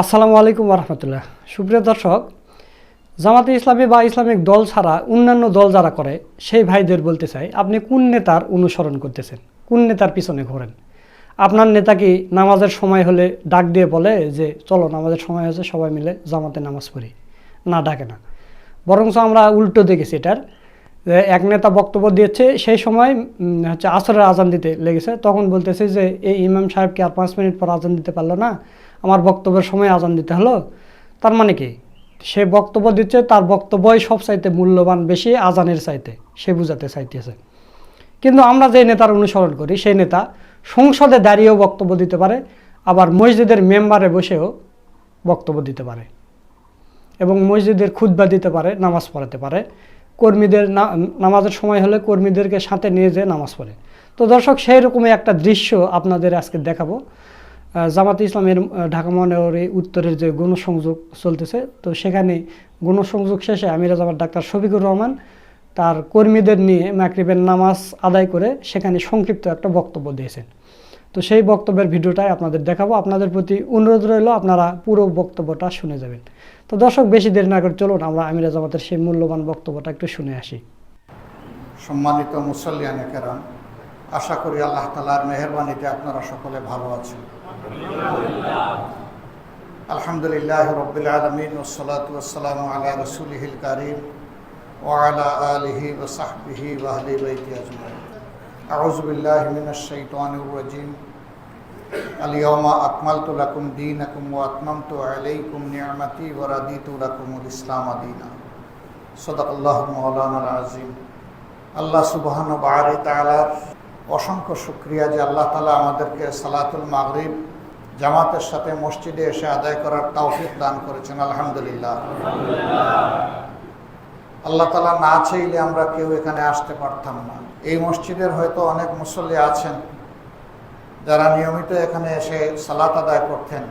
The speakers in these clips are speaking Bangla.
আসসালামু আলাইকুম রহমতুল্লাহ। সুপ্রিয় দর্শক, জামাতে ইসলামী বা ইসলামিক দল ছাড়া অন্যান্য দল যারা করে, সেই ভাইদের বলতে চাই, আপনি কোন নেতার অনুসরণ করতেছেন? কোন নেতার পিছনে ঘোরেন? আপনার নেতা কি নামাজের সময় হলে ডাক দিয়ে বলে যে, চলো, নামাজের সময় হয়েছে, সবাই মিলে জামাতে নামাজ পড়ি না, ডাকে না। বরঞ্চ আমরা উল্টো দেখেছি এটার। এক নেতা বক্তব্য দিয়েছে, সেই সময় হচ্ছে আসরের আজান দিতে লেগেছে। তখন বলতেছে যে, এই ইমাম সাহেব কি আর পাঁচ মিনিট পর আজান দিতে পারল না। আমার বক্তব্যের সময় আজান দিতে হলো। তার মানে কি? সে বক্তব্য দিচ্ছে, তার বক্তব্যই সব চাইতে মূল্যবান বেশি আজানের চাইতে, সে বুঝাতে চাইতেছে। কিন্তু আমরা যে নেতার অনুসরণ করি, সেই নেতা সংসদে দাঁড়িয়েও বক্তব্য দিতে পারে, আবার মসজিদের মেম্বারে বসেও বক্তব্য দিতে পারে এবং মসজিদের খুদ্া দিতে পারে, নামাজ পড়াতে পারে। কর্মীদের নামাজের সময় হলে কর্মীদেরকে সাথে নিয়ে যেয়ে নামাজ পড়ে। তো দর্শক সেই রকমই একটা দৃশ্য আপনাদের আজকে দেখাবো। জামাতে ইসলামের ঢাকা মহানগরী উত্তরের যে গণসংযোগ চলতেছে, তো সেখানে গণসংযোগ শেষে আমিরা জামাত ডাক্তার শফিকুর রহমান তার কর্মীদের নিয়ে মাকরিবের নামাজ আদায় করে সেখানে সংক্ষিপ্ত একটা বক্তব্য দিয়েছেন। তো সেই বক্তব্যের ভিডিওটাই আপনাদের দেখাবো। আপনাদের প্রতি অনুরোধ রইল, আপনারা পুরো বক্তব্যটা শুনে যাবেন। তো দর্শক, বেশি দেরি না করে চলুন, আমরা আমিরা জামাতের সেই মূল্যবান বক্তব্যটা একটু শুনে আসি। সম্মানিত মুসল্লিয়ানে আশা করি আল্লাহ তালার মেহরবানিতে আপনারা সকলে ভালো আছেন। আলহামদুলিল্লাহ রবিল আলমিন ওসলাতাম আলা রসুলহিল করিম ওয়ালা আলিহি ওসাহবিহি ওয়াহলি বৈতি আজমাই আউজবিল্লাহ মিনাশাইতানির রাজিম اليوم أكملت لكم دينكم وأتممت عليكم نعمتي ورضيت لكم الإسلام دينا صدق الله مولانا العظيم আল্লাহ সুবহান বাহারি তালার অসংখ্য শুক্রিয়া যে আল্লাহ তালা আমাদেরকে সালাতুল মাগরিব জামাতের সাথে মসজিদে এসে আদায় করার তৌফিক দান করেছেন, আলহামদুলিল্লাহ। আল্লাহ তালা না চাইলে আমরা কেউ এখানে আসতে পারতাম না। এই মসজিদের হয়তো অনেক মুসল্লি আছেন যারা নিয়মিত এখানে এসে সালাত আদায় করতেন।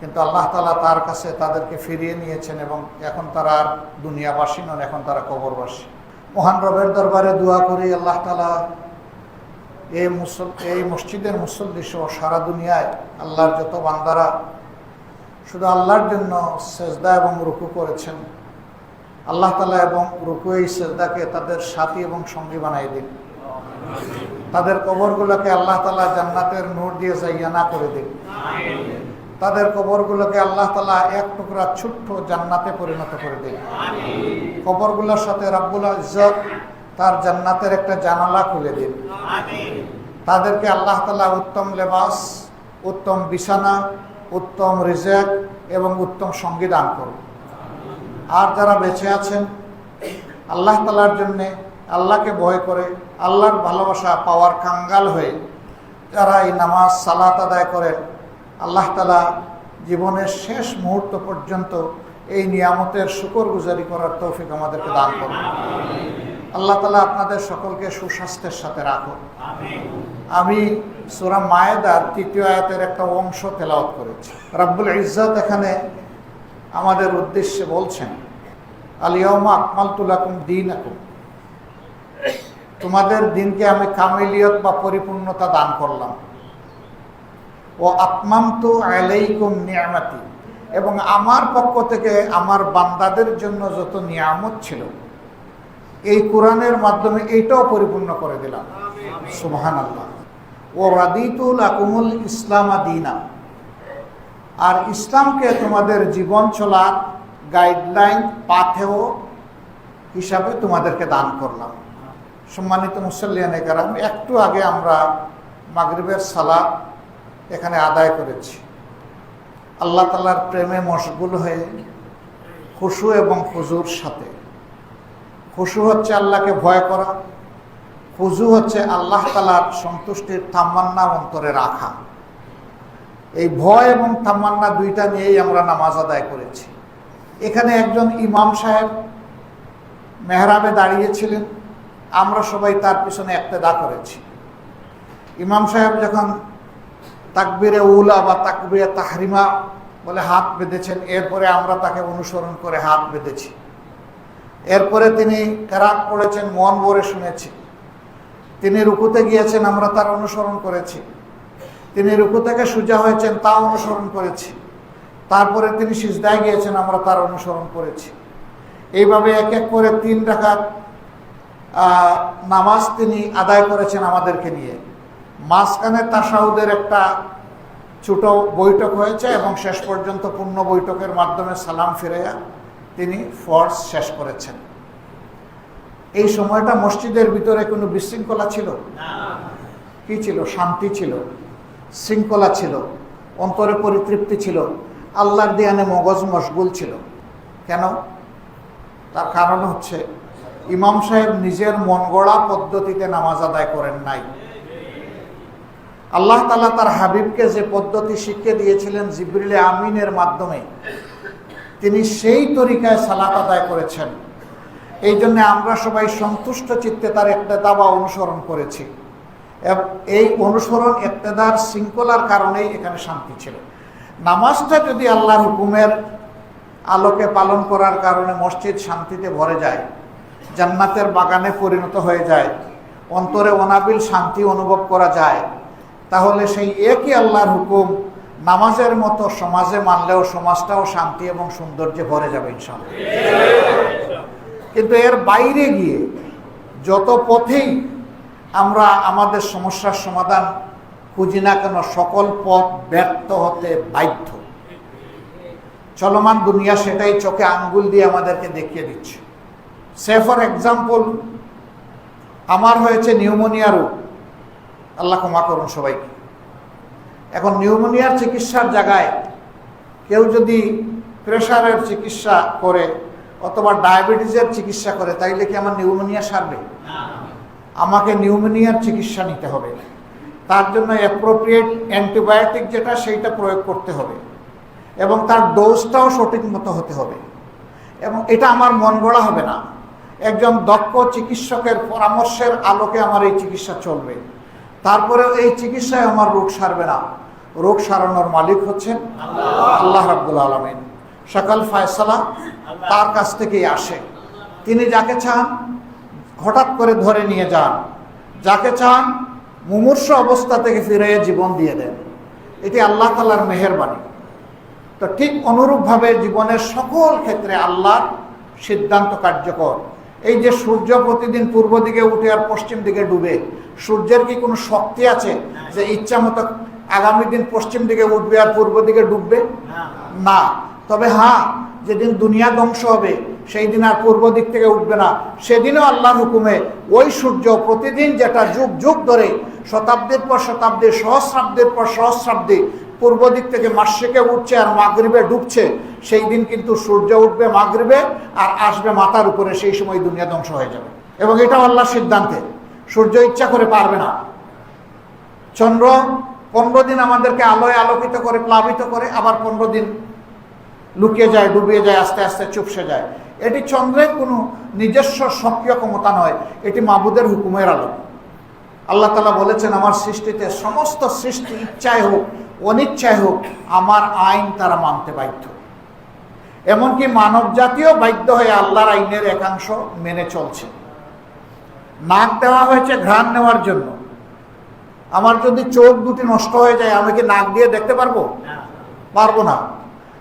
কিন্তু আল্লাহ তালা তার কাছে তাদেরকে ফিরিয়ে নিয়েছেন এবং এখন তারা আর দুনিয়াবাসী নন, এখন তারা কবরবাসী। মহান রবের দরবারে দোয়া করি, আল্লাহ তালা এই মুসল, এই মসজিদের মুসল্লি সহ সারা দুনিয়ায় আল্লাহর যত বান্দারা শুধু আল্লাহর জন্য সেজদা এবং রুকু করেছেন, আল্লাহ তালা এবং রুকু এই সেজদাকে তাদের সাথী এবং সঙ্গী বানাই দিন তাদের কবরগুলোকে আল্লাহ তালা জান্নাতের নূর দিয়ে জাইয়ানা করে দিন তাদের কবরগুলোকে আল্লাহ তালা এক টুকরা ছোট্ট জান্নাতে পরিণত করে দিন কবরগুলোর সাথে রাব্বুল ইজ্জত তার জান্নাতের একটা জানালা খুলে দিন। তাদেরকে আল্লাহ তালা উত্তম লেবাস উত্তম বিছানা উত্তম রিজেক এবং উত্তম সঙ্গী দান করুন। আর যারা বেঁচে আছেন আল্লাহ তালার জন্যে আল্লাহকে ভয় করে আল্লাহর ভালোবাসা পাওয়ার কাঙ্গাল হয়ে যারা এই নামাজ সালাত আদায় করেন আল্লাহ তালা জীবনের শেষ মুহূর্ত পর্যন্ত এই নিয়ামতের শুকর গুজারি করার তৌফিক আমাদেরকে দান করুন। আল্লাহ তালা আপনাদের সকলকে সুস্বাস্থ্যের সাথে রাখুন। আমি সুরা মায়েদার তৃতীয় আয়াতের একটা অংশ তেলাওয়াত করেছি। রাব্বুল ইজ্জত এখানে আমাদের উদ্দেশ্যে বলছেন আলিয়মা আকমালতুলাকুম দিন আকুম তোমাদের দিনকে আমি কামিলিয়ত বা পরিপূর্ণতা দান করলাম। ও আত্মান্তু আলাইকুম নিয়ামাতি। এবং আমার পক্ষ থেকে আমার বান্দাদের জন্য যত নিয়ামত ছিল এই কোরআনের মাধ্যমে এইটাও পরিপূর্ণ করে দিলাম। সুবহান আল্লাহ ও রাদিতুল আকুমুল ইসলামা দিনা। আর ইসলামকে তোমাদের জীবন চলার গাইডলাইন পাথেও হিসাবে তোমাদেরকে দান করলাম। সম্মানিত মুসল্লিয়ানে কারাম, একটু আগে আমরা মাগরিবের সালাদ এখানে আদায় করেছি। আল্লাহ তালার প্রেমে মশগুল হয়ে খুশু এবং খুজুর সাথে। খুশু হচ্ছে আল্লাহকে ভয় করা খুজু হচ্ছে আল্লাহ তালার সন্তুষ্টির তামান্না অন্তরে রাখা। এই ভয় এবং তামান্না দুইটা নিয়েই আমরা নামাজ আদায় করেছি। এখানে একজন ইমাম সাহেব মেহরাবে দাঁড়িয়েছিলেন, আমরা সবাই তার পিছনে একতেদা করেছি। ইমাম সাহেব যখন তাকবিরে উলা বা তাকবিরে তাহরিমা বলে হাত বেঁধেছেন, এরপরে আমরা তাকে অনুসরণ করে হাত বেঁধেছি। এরপরে তিনি কেরাক পড়েছেন মন ভরে শুনেছি। তিনি রুকুতে গিয়েছেন, আমরা তার অনুসরণ করেছি। তিনি রুকু থেকে সোজা হয়েছেন তা অনুসরণ করেছি। তারপরে তিনি সিজদায় গিয়েছেন, আমরা তার অনুসরণ করেছি। এইভাবে এক এক করে তিন রাখাত নামাজ তিনি আদায় করেছেন আমাদেরকে নিয়ে। মাঝখানে তাসাউদের একটা ছোট বৈঠক হয়েছে এবং শেষ পর্যন্ত পূর্ণ বৈঠকের মাধ্যমে সালাম ফিরাইয়া তিনি ফর্স শেষ করেছেন। এই সময়টা মসজিদের ভিতরে কোনো বিশৃঙ্খলা ছিল? কি ছিল? শান্তি ছিল? শৃঙ্খলা ছিল? অন্তরে পরিতৃপ্তি ছিল? আল্লাহর দিয়ানে মগজ মশগুল ছিল? কেন? তার কারণ হচ্ছে ইমাম সাহেব নিজের মন গড়া পদ্ধতিতে নামাজ আদায় করেন নাই। আল্লাহ তালা তার হাবিবকে যে পদ্ধতি শিখিয়ে দিয়েছিলেন জিবরিলে আমিনের মাধ্যমে তিনি সেই তরিকায় সালাত আদায় করেছেন। এই জন্য আমরা সবাই সন্তুষ্ট চিত্তে তার একতেদা অনুসরণ করেছি। এই অনুসরণ একতেদার শৃঙ্খলার কারণেই এখানে শান্তি ছিল। নামাজটা যদি আল্লাহর হুকুমের আলোকে পালন করার কারণে মসজিদ শান্তিতে ভরে যায়, জান্নাতের বাগানে পরিণত হয়ে যায়, অন্তরে অনাবিল শান্তি অনুভব করা যায়, তাহলে সেই একই আল্লাহর হুকুম নামাজের মতো সমাজে মানলেও সমাজটাও শান্তি এবং সৌন্দর্যে ভরে যাবে কিন্তু এর বাইরে গিয়ে যত পথেই আমরা আমাদের সমস্যার সমাধান খুঁজি না কেন, সকল পথ ব্যর্থ হতে বাধ্য। চলমান দুনিয়া সেটাই চোখে আঙ্গুল দিয়ে আমাদেরকে দেখিয়ে দিচ্ছে। সে ফর এক্সাম্পল, আমার হয়েছে নিউমোনিয়া রোগ। আল্লাহ ক্ষমা করুন সবাইকে। এখন নিউমোনিয়ার চিকিৎসার জায়গায় কেউ যদি প্রেশারের চিকিৎসা করে অথবা ডায়াবেটিসের চিকিৎসা করে, তাইলে কি আমার নিউমোনিয়া সারবে? আমাকে নিউমোনিয়ার চিকিৎসা নিতে হবে। তার জন্য অ্যাপ্রোপ্রিয়েট অ্যান্টিবায়োটিক যেটা, সেইটা প্রয়োগ করতে হবে। এবং তার ডোজটাও সঠিক মতো হতে হবে। এবং এটা আমার মন গড়া হবে না। একজন দক্ষ চিকিৎসকের পরামর্শের আলোকে আমার এই চিকিৎসা চলবে। তারপরেও এই চিকিৎসায় আমার রোগ সারবে না। রোগ সারানোর মালিক হচ্ছেন আল্লাহ রাব্বুল আলমিন। সকাল ফায়সালা তার কাছ থেকেই আসে। তিনি যাকে চান, হঠাৎ করে ধরে নিয়ে যান। যাকে চান, মুমূর্ষ অবস্থা থেকে ফিরে জীবন দিয়ে দেন। এটি আল্লাহ তালার মেহেরবানি। তো ঠিক অনুরূপভাবে জীবনের সকল ক্ষেত্রে আল্লাহর সিদ্ধান্ত কার্যকর। এই যে সূর্য প্রতিদিন পূর্ব দিকে উঠে আর পশ্চিম দিকে ডুবে, সূর্যের কি কোনো শক্তি আছে যে ইচ্ছা মতো আগামী দিন পশ্চিম দিকে উঠবে আর পূর্ব দিকে ডুববে? না। তবে হ্যাঁ যেদিন দুনিয়া ধ্বংস হবে সেই দিন আর পূর্ব দিক থেকে উঠবে না। সেদিনও আল্লাহর হুকুমে ওই সূর্য প্রতিদিন যেটা যুগ যুগ ধরে শতাব্দীর পর শতাব্দী সহস্রাব্দীর পর সহস্রাব্দী পূর্ব দিক থেকে মাসিকে উঠছে আর মাগরিবে ডুবছে সেই দিন কিন্তু সূর্য উঠবে মাগরিবে আর আসবে মাথার উপরে সেই সময় দুনিয়া ধ্বংস হয়ে যাবে। এবং এটাও আল্লাহর সিদ্ধান্তে। সূর্য ইচ্ছা করে পারবে না। চন্দ্র পনেরো দিন আমাদেরকে আলোয় আলোকিত করে, প্লাবিত করে, আবার পনেরো দিন লুকিয়ে যায়, ডুবিয়ে যায়, আস্তে আস্তে চুপসে যায়। এটি চন্দ্রের কোনো নিজস্ব সক্রিয় ক্ষমতা নয়, এটি মাবুদের হুকুমের আলো। আল্লাহ তালা বলেছেন, আমার সৃষ্টিতে সমস্ত সৃষ্টি ইচ্ছায় হোক, অনিচ্ছায় হোক, আমার আইন তারা মানতে বাধ্য। এমনকি মানব জাতীয় বাধ্য হয়ে আল্লাহর আইনের একাংশ মেনে চলছে। নাক দেওয়া হয়েছে, ঘ্রাণ নেওয়ার জন্য। আমার যদি চোখ দুটি নষ্ট হয়ে যায় আমি কি নাক দিয়ে দেখতে পারব? পারব না।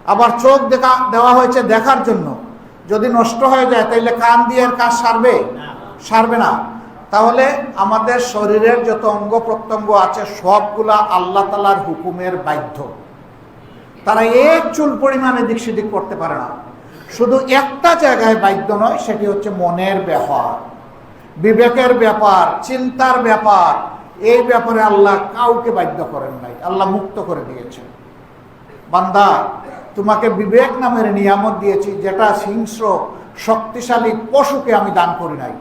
আবার চোখ দেখা দেওয়া হয়েছে দেখার জন্য। যদি নষ্ট হয়ে যায় তাহলে কান দিয়ে কাজ সারবে? সারবে না। তাহলে আমাদের শরীরের যত অঙ্গ প্রত্যঙ্গ আছে সবগুলা আল্লাহ তালার হুকুমের বাধ্য। তারা এক চুল পরিমাণে দিক সেদিক করতে পারে না। শুধু একটা জায়গায় বাধ্য নয় সেটি হচ্ছে মনের ব্যাপার। বিবেকের ব্যাপার চিন্তার ব্যাপার এই ব্যাপারে আল্লাহ কাউকে বাধ্য করেন নাই। আল্লাহ মুক্ত করে দিয়েছেন। বান্দা, তোমাকে বিবেক নামের নিয়ামত দিয়েছি, যেটা হিংস্র, শক্তিশালী পশুকে আমি দান করি নাই।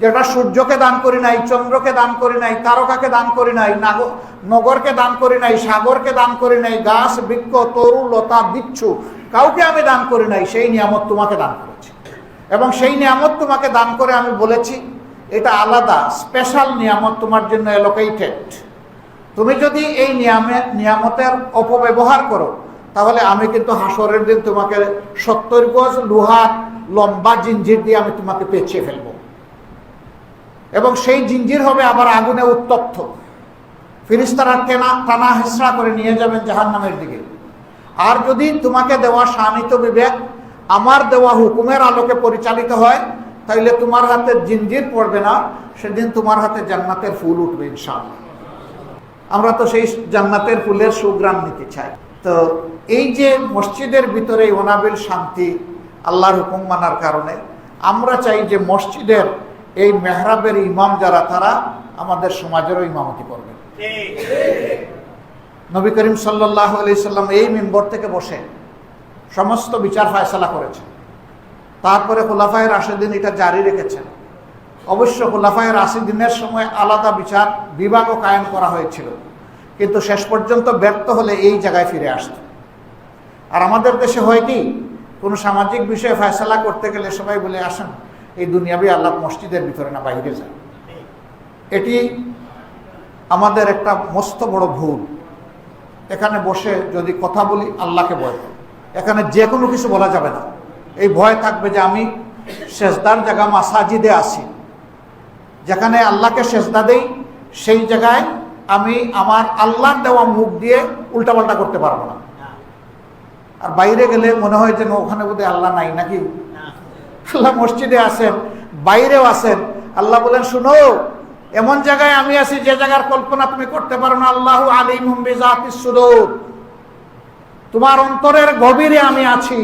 যেটা সূর্যকে দান করি নাই, চন্দ্রকে দান করি নাই, তারকাকে দান করি নাই, নাগ- নগরকে দান করি নাই, সাগরকে দান করি নাই, গাছ, বৃক্ষ, তরু, লতা, বিচ্ছু, কাউকে আমি দান করি নাই, সেই নিয়ামত তোমাকে দান করেছি। এবং সেই নিয়ামত তোমাকে দান করে আমি বলেছি এটা আলাদা স্পেশাল নিয়ামত তোমার জন্য এলোকেটেড তুমি যদি এই নিয়ামে, নিয়ামতের অপব্যবহার করো, তাহলে আমি কিন্তু হাসরের দিন তোমাকে সত্তর গজ লোহার লম্বা জিঞ্জির দিয়ে আমি তোমাকে পেঁচিয়ে ফেলব। এবং সেই জিঞ্জির হবে আবার আগুনে উত্তপ্ত। ফিরিস্তারা টেনা, টানা হেসড়া করে নিয়ে যাবেন জাহান নামের দিকে। আর যদি তোমাকে দেওয়া শানিত বিবেক, আমার দেওয়া হুকুমের আলোকে পরিচালিত হয় তাইলে তোমার হাতে জিঞ্জির পড়বে না, সেদিন তোমার হাতে জান্নাতের ফুল উঠবে ইনশাআল্লাহ। আমরা তো সেই জান্নাতের ফুলের সুগ্রাম নিতে চাই। তো এই যে মসজিদের ভিতরে অনাবিল শান্তি আল্লাহর হুকুম মানার কারণে, আমরা চাই যে মসজিদের এই মেহরাবের ইমাম যারা, তারা আমাদের সমাজেরও ইমামতি করবে। নবী করিম সাল্লাহ আলি সাল্লাম এই মেম্বর থেকে বসে সমস্ত বিচার ফায়সালা করেছেন। তারপরে খোলাফায়ের রাশেদিন এটা জারি রেখেছেন। অবশ্য খোলাফায়ের রাশিদিনের সময় আলাদা বিচার, বিভাগও কায়েম করা হয়েছিল। কিন্তু শেষ পর্যন্ত ব্যর্থ হলে এই জায়গায় ফিরে আসত। আর আমাদের দেশে হয় কি, কোনো সামাজিক বিষয়ে ফয়সলা করতে গেলে সবাই বলে, আসেন, এই দুনিয়াবি আল্লাহ মসজিদের ভিতরে না, বাইরে যায় এটি আমাদের একটা মস্ত বড় ভুল। এখানে বসে যদি কথা বলি, আল্লাহকে বলে। এখানে যে কোনো কিছু বলা যাবে না। এই ভয় থাকবে যে আমি শেষদার জায়গা মাসাজিদে আসি যেখানে আল্লাহকে শেষদা দেই, সেই জায়গায় আমি আমার আল্লাহর দেওয়া মুখ দিয়ে উল্টাপাল্টা করতে পারব না। আর বাইরে গেলে মনে হয় যেন ওখানে বোধহয় আল্লাহ নাই নাকি? আল্লাহ মসজিদে আছেন, বাইরেও আছেন। আল্লাহ বলেন, শুনো, এমন জায়গায় আমি আছি যে জায়গার কল্পনা তুমি করতে পারো না। আল্লাহ আলী সুদূর। তোমার অন্তরের গভীরে আমি আছি।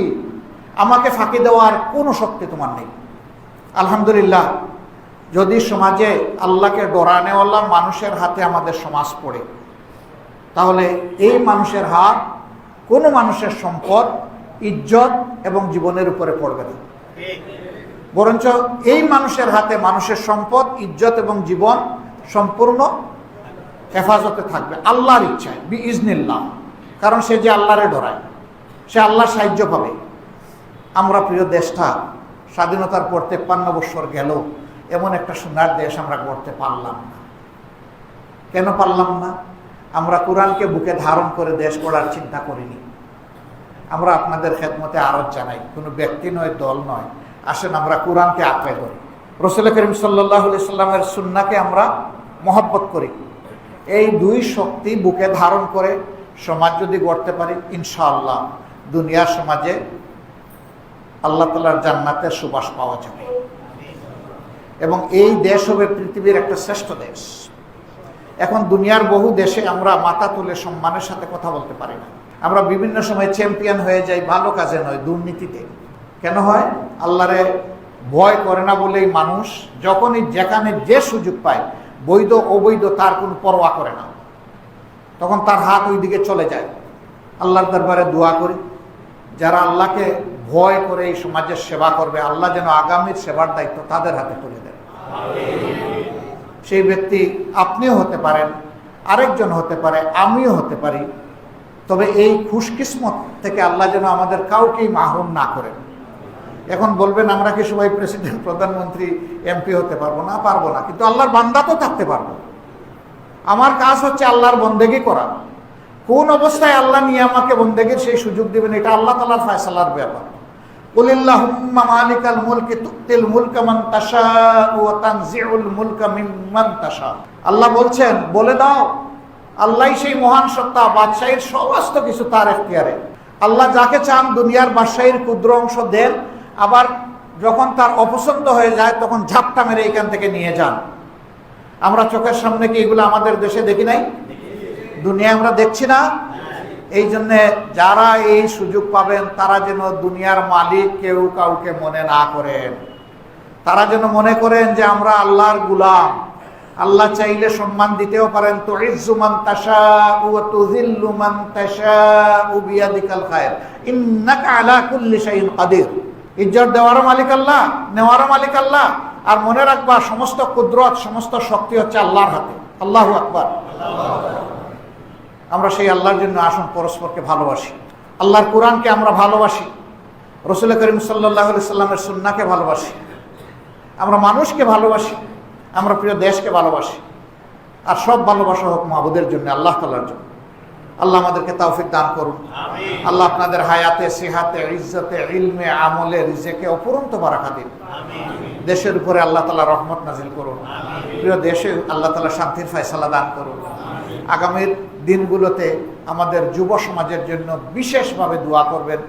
আমাকে ফাঁকি দেওয়ার কোনো শক্তি তোমার নেই। আলহামদুলিল্লাহ, যদি সমাজে আল্লাহকে ডরানেওয়ালা মানুষের হাতে আমাদের সমাজ পড়ে, তাহলে এই মানুষের হাত কোনো মানুষের সম্পদ, ইজ্জত এবং জীবনের উপরে পড়বে না। বরঞ্চ এই মানুষের হাতে মানুষের সম্পদ, ইজ্জত এবং জীবন সম্পূর্ণ হেফাজতে থাকবে, আল্লাহর ইচ্ছায় বি ইজনিল্লাহ কারণ সে যে আল্লাহরে ডরায়, সে আল্লাহর সাহায্য পাবে। আমরা প্রিয় দেশটা স্বাধীনতার পর তেপ্পান্ন বৎসর গেল, এমন একটা সুন্দর দেশ আমরা করতে পারলাম না। কেন পারলাম না? আমরা কোরআনকে বুকে ধারণ করে দেশ গড়ার চিন্তা করিনি। আমরা আপনাদের খেদমতে আরজ জানাই, কোনো ব্যক্তি নয়, দল নয়। আসেন আমরা কোরআনকে আঁকড়ে করি রসুল করিম সাল্লাহ সাল্লামের সুন্নাকে আমরা মহব্বত করি। এই দুই শক্তি বুকে ধারণ করে সমাজ যদি গড়তে পারি, ইনশাআল্লাহ দুনিয়ার সমাজে আল্লাহ তালার জান্নাতের সুবাস পাওয়া যাবে। এবং এই দেশ হবে পৃথিবীর একটা শ্রেষ্ঠ দেশ। এখন দুনিয়ার বহু দেশে আমরা মাথা তুলে সম্মানের সাথে কথা বলতে পারি না। আমরা বিভিন্ন সময় চ্যাম্পিয়ন হয়ে যাই, ভালো কাজে নয় দুর্নীতিতে। কেন হয়? আল্লাহরে ভয় করে না বলেই মানুষ যখনই যেখানে যে সুযোগ পায়, বৈধ, অবৈধ, তার কোনো পরোয়া করে না। তখন তার হাত ওই দিকে চলে যায়। আল্লাহর দরবারে দোয়া করি। যারা আল্লাহকে ভয় করে এই সমাজের সেবা করবে। আল্লাহ যেন আগামীর সেবার দায়িত্ব তাদের হাতে তুলে দেন। সেই ব্যক্তি আপনিও হতে পারেন, আরেকজন হতে পারে, আমিও হতে পারি। তবে এই খুশকিসমত থেকে আল্লাহ যেন আমাদের কাউকেই মাহরুম না করেন। এখন বলবেন, আমরা কি সবাই প্রেসিডেন্ট, প্রধানমন্ত্রী, এমপি হতে পারব? না পারব না। কিন্তু আল্লাহর বান্দা তো থাকতে পারব। আমার কাজ হচ্ছে আল্লাহর বন্দেগি করা। কোন অবস্থায় আল্লাহ নিয়ে আমাকে বন্দেগির সেই সুযোগ দিবেন, এটা আল্লাহ তালার ফয়সালার ব্যাপার। কুলিল্লাহুম্মা মালিকাল মুলকি তুতিল মুলকা মান তাশাউ ওয়া তানজিউল মুলকা মিম্মান তাশা আল্লাহ বলছেন, বলে দাও আল্লাহই সেই মহান সত্তা, বাদশাহীর সমস্ত কিছু তার এখতিয়ারে। আল্লাহ যাকে চান দুনিয়ার বাদশাহীর ক্ষুদ্র অংশ দেন, আবার যখন তার অপছন্দ হয়ে যায়, তখন ঝাপটা মেরে এখান থেকে নিয়ে যান। আমরা চোখের সামনে কি এগুলো আমাদের দেশে দেখি নাই? দুনিয়া আমরা দেখছি না। এই জন্যে যারা এই সুযোগ পাবেন, তারা যেন দুনিয়ার মালিক কেউ কাউকে মনে না করেন। তারা যেন মনে করেন যে আমরা আল্লাহর গুলাম। আল্লাহ চাইলে সম্মান দিতেও পারেন। তো তাশা ও তুজিল্লুমান তাশা ও বিয়াদিকাল খায়ের। ইন্নাকা আলা কুল্লি কাদির। ইজ্জত দেওয়ারও মালিক আল্লাহ নেওয়ারও মালিক আল্লাহ। আর মনে রাখবা, সমস্ত কুদরত, সমস্ত শক্তি হচ্ছে আল্লাহর হাতে। আল্লাহু আকবার। আমরা সেই আল্লাহর জন্য আসুন পরস্পরকে ভালোবাসি। আল্লাহর কোরআনকে আমরা ভালোবাসি। রসুল করিম সাল্লাহ সাল্লামের সুন্নাকে ভালোবাসি। আমরা মানুষকে ভালোবাসি আমরা প্রিয় দেশকে ভালোবাসি। আর সব ভালোবাসা হোক মাহবুদের জন্য আল্লাহ তাল্লার জন্য। আল্লাহ আমাদেরকে তৌফিক দান করুন। আল্লাহ আপনাদের হায়াতে সিহাতে ইজ্জতে ইলমে আমলে রিজেকে অপরন্ত বারাকা দিন। দেশের উপরে আল্লাহ তালা রহমত নাজিল করুন। প্রিয় দেশে আল্লাহ তালা শান্তির ফয়সালা দান করুন। আগামীর দিনগুলোতে আমাদের যুব সমাজের জন্য বিশেষভাবে দোয়া করবেন।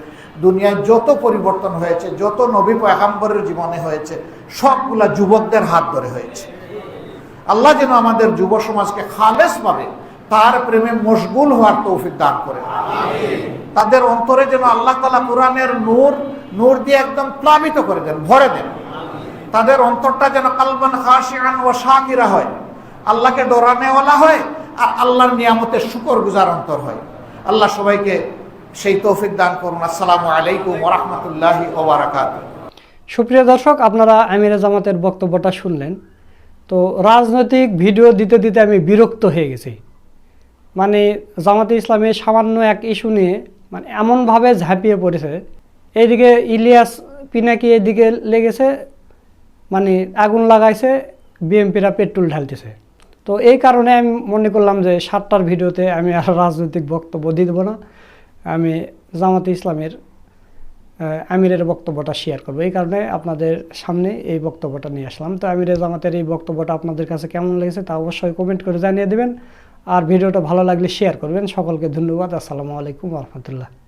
দুনিয়ায় যত পরিবর্তন হয়েছে, যত নবী পয়গাম্বরের জীবনে হয়েছে, সবগুলা যুবকদের হাত ধরে হয়েছে। আল্লাহ যেন আমাদের যুব সমাজকে খালেস পাবে তার প্রেমে মশগুল হওয়ার তৌফিক দান করে। তাদের অন্তরে যেন আল্লাহ তালা কোরআনের নূর নূর দিয়ে একদম প্লাবিত করে দেন, ভরে দেন। তাদের অন্তরটা যেন কালবান খাসিয়ান ও শাকিরা হয়। আল্লাহকে ডরানেওয়ালা হয় আর আল্লাহর নিয়ামতের শুকর গুজার অন্তর হয়। আল্লাহ সবাইকে সেই তৌফিক দান করুন। আসসালামু আলাইকুম ওরহমতুল্লাহি ওবরাকাত সুপ্রিয় দর্শক, আপনারা আমিরা জামাতের বক্তব্যটা শুনলেন। তো রাজনৈতিক ভিডিও দিতে দিতে আমি বিরক্ত হয়ে গেছি। মানে জামাতে ইসলামের সামান্য এক ইস্যু নিয়ে মানে এমনভাবে ঝাঁপিয়ে পড়েছে। এইদিকে ইলিয়াস পিনাকি এদিকে লেগেছে মানে আগুন লাগাইছে, বিএমপিরা পেট্রোল ঢালতেছে। তো এই কারণে আমি মনে করলাম যে সাতটার ভিডিওতে আমি আর রাজনৈতিক বক্তব্য দিয়ে দেবো না। আমি জামাতে ইসলামের আমিরের বক্তব্যটা শেয়ার করব। এই কারণে আপনাদের সামনে এই বক্তব্যটা নিয়ে আসলাম। তো আমিরের জামাতের এই বক্তব্যটা আপনাদের কাছে কেমন লেগেছে তা অবশ্যই কমেন্ট করে জানিয়ে দেবেন। আর ভিডিওটা ভালো লাগলে শেয়ার করবেন। সকলকে ধন্যবাদ। আসসালামু আলাইকুম রহমতুল্লাহ।